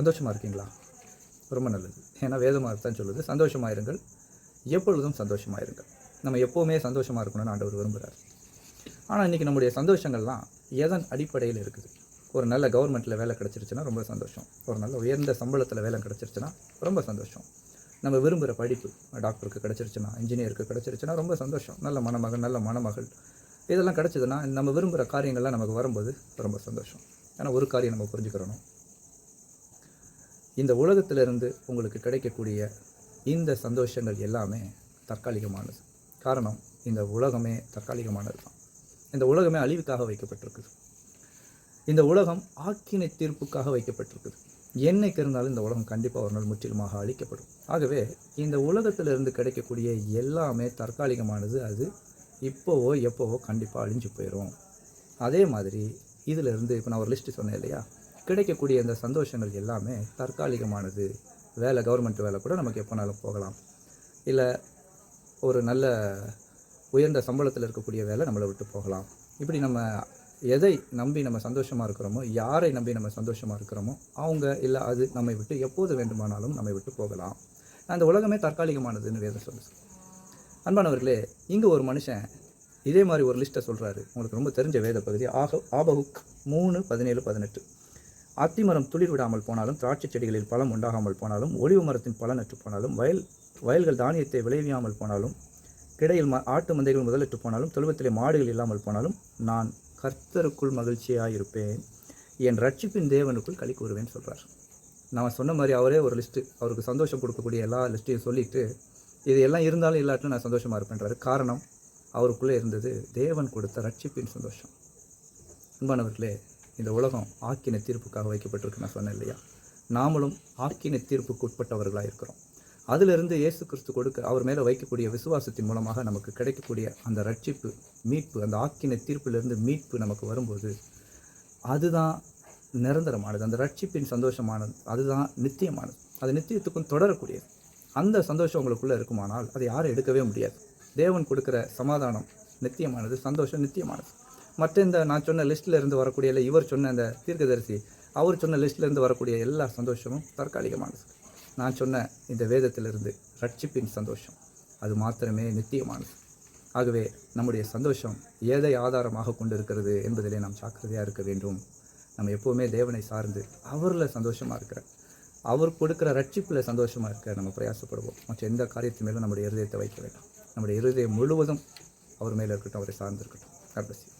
சந்தோஷமாக இருக்கீங்களா? ரொம்ப நல்லது. ஏன்னா வேதமாக தான் சொல்லுது சந்தோஷமாக இருங்கள். எப்பொழுதும் சந்தோஷமாக இருங்கள். நம்ம எப்போவுமே சந்தோஷமாக இருக்கணும்னு ஆண்டவர் விரும்புகிறார் ஆனால் இன்றைக்கி நம்முடைய சந்தோஷங்கள்லாம் எதன் அடிப்படையில் இருக்குது? ஒரு நல்ல கவர்மெண்ட்டில் வேலை கிடச்சிருச்சுன்னா ரொம்ப சந்தோஷம். ஒரு நல்ல உயர்ந்த சம்பளத்தில் வேலை கிடச்சிருச்சுன்னா ரொம்ப சந்தோஷம். நம்ம விரும்புகிற படிப்பு டாக்டருக்கு கிடச்சிருச்சுன்னா இன்ஜினியருக்கு கிடச்சிருச்சுன்னா ரொம்ப சந்தோஷம். நல்ல மணமகன் நல்ல மணமகள். இதெல்லாம் கிடச்சிதுன்னா நம்ம விரும்புகிற காரியங்கள்லாம் நமக்கு வரும்போது ரொம்ப சந்தோஷம். ஏன்னா ஒரு காரியம் நம்ம புரிஞ்சுக்கிறணும். இந்த உலகத்திலிருந்து உங்களுக்கு கிடைக்கக்கூடிய இந்த சந்தோஷங்கள் எல்லாமே தற்காலிகமானது. காரணம் இந்த உலகமே தற்காலிகமானது தான். இந்த உலகமே அழிவுக்காக வைக்கப்பட்டிருக்குது. இந்த உலகம் ஆக்கினை தீர்ப்புக்காக வைக்கப்பட்டிருக்குது. என்னைக்கு இருந்தாலும் இந்த உலகம் கண்டிப்பாக ஒரு நாள் முற்றிலுமாக அழிக்கப்படும். ஆகவே இந்த உலகத்திலிருந்து கிடைக்கக்கூடிய எல்லாமே தற்காலிகமானது அது இப்போவோ எப்போவோ கண்டிப்பாக அழிஞ்சு போயிடும் அதே மாதிரி இதிலிருந்து இப்போ நான் ஒரு லிஸ்ட்டு சொன்னேன் இல்லையா? கிடைக்கக்கூடிய அந்த சந்தோஷங்கள் எல்லாமே தற்காலிகமானது. வேலை கவர்மெண்ட் வேலை கூட நமக்கு எப்போனாலும் போகலாம். இல்லை ஒரு நல்ல உயர்ந்த சம்பளத்தில் இருக்கக்கூடிய வேலை நம்மளை விட்டு போகலாம். இப்படி நம்ம எதை நம்பி நம்ம சந்தோஷமாக இருக்கிறோமோ யாரை நம்பி நம்ம சந்தோஷமாக இருக்கிறோமோ அவங்க இல்லை அது நம்மை விட்டு எப்போது வேண்டுமானாலும் நம்மை விட்டு போகலாம். அந்த உலகமே தற்காலிகமானதுன்னு வேதம் சொல்லுது. அன்பானவர்களே இங்கே ஒரு மனுஷன் இதே மாதிரி ஒரு லிஸ்ட்டை சொல்கிறாரு உங்களுக்கு ரொம்ப தெரிஞ்ச வேத பகுதி ஆக ஆபகுக் மூணு பதினேழு பதினெட்டு. அத்திமரம் துளிர் விடாமல் போனாலும் திராட்சை செடிகளில் பழம் உண்டாகாமல் போனாலும் ஒளிவு மரத்தின் பலன் அற்று போனாலும் வயல் வயல்கள் தானியத்தை விளைவியாமல் போனாலும் கிடையில் ம ஆட்டு மந்தைகள் முதலிட்டு போனாலும் தொழுவத்திலே மாடுகள் இல்லாமல் போனாலும் நான் கர்த்தருக்குள் மகிழ்ச்சியாக இருப்பேன் என் ரட்சிப்பின் தேவனுக்குள் களி கூறுவேன் சொல்கிறார் நான் சொன்ன மாதிரி அவரே ஒரு லிஸ்ட்டு அவருக்கு சந்தோஷம் கொடுக்கக்கூடிய எல்லா லிஸ்ட்டையும் சொல்லிட்டு இது எல்லாம் இருந்தாலும் இல்லாட்டிலும் நான் சந்தோஷமாக இருப்பேன்றாரு. காரணம் அவருக்குள்ளே இருந்தது தேவன் கொடுத்த ரட்சிப்பின் சந்தோஷம். அன்பானவர்களே இந்த உலகம் ஆக்கின தீர்ப்புக்காக வைக்கப்பட்டிருக்கு நான் சொன்னேன் இல்லையா? நாமளும் ஆக்கின தீர்ப்புக்கு உட்பட்டவர்களாக இருக்கிறோம். அதிலிருந்து இயேசு கிறிஸ்து கொடுக்க அவர் மேலே வைக்கக்கூடிய விசுவாசத்தின் மூலமாக நமக்கு கிடைக்கக்கூடிய அந்த ரட்சிப்பு மீட்பு அந்த ஆக்கின தீர்ப்பிலிருந்து மீட்பு நமக்கு வரும்போது அதுதான் நிரந்தரமானது. அந்த ரட்சிப்பின் சந்தோஷமானது அதுதான் நித்தியமானது. அது நித்தியத்துக்கும் தொடரக்கூடியது. அந்த சந்தோஷம் உங்களுக்குள்ளே இருக்குமானால் அதை யாரும் எடுக்கவே முடியாது. தேவன் கொடுக்குற சமாதானம் நித்தியமானது சந்தோஷம் நித்தியமானது. மற்ற இந்த நான் சொன்ன லிஸ்ட்டில் இருந்து வரக்கூடிய இல்லை இவர் சொன்ன அந்த தீர்க்கதரிசி அவர் சொன்ன லிஸ்ட்டில் இருந்து வரக்கூடிய எல்லா சந்தோஷமும் தற்காலிகமானது நான் சொன்ன இந்த வேதத்திலிருந்து ரட்சிப்பின் சந்தோஷம் அது மாத்திரமே நித்தியமானது ஆகவே நம்முடைய சந்தோஷம் எதை ஆதாரமாக கொண்டிருக்கிறது என்பதிலே நாம் ஜாக்கிரதையாக இருக்க வேண்டும். நம்ம எப்போவுமே தேவனை சார்ந்து அவரில் சந்தோஷமாக இருக்கிற அவர் கொடுக்குற ரட்சிப்பில் சந்தோஷமாக இருக்க நம்ம பிரயாசப்படுவோம். மற்ற எந்த காரியத்து மேலும் நம்முடைய இருதயத்தை வைக்க வேண்டாம். நம்முடைய இருதயம் முழுவதும் அவர் மேலே இருக்கட்டும் அவரை சார்ந்து இருக்கட்டும்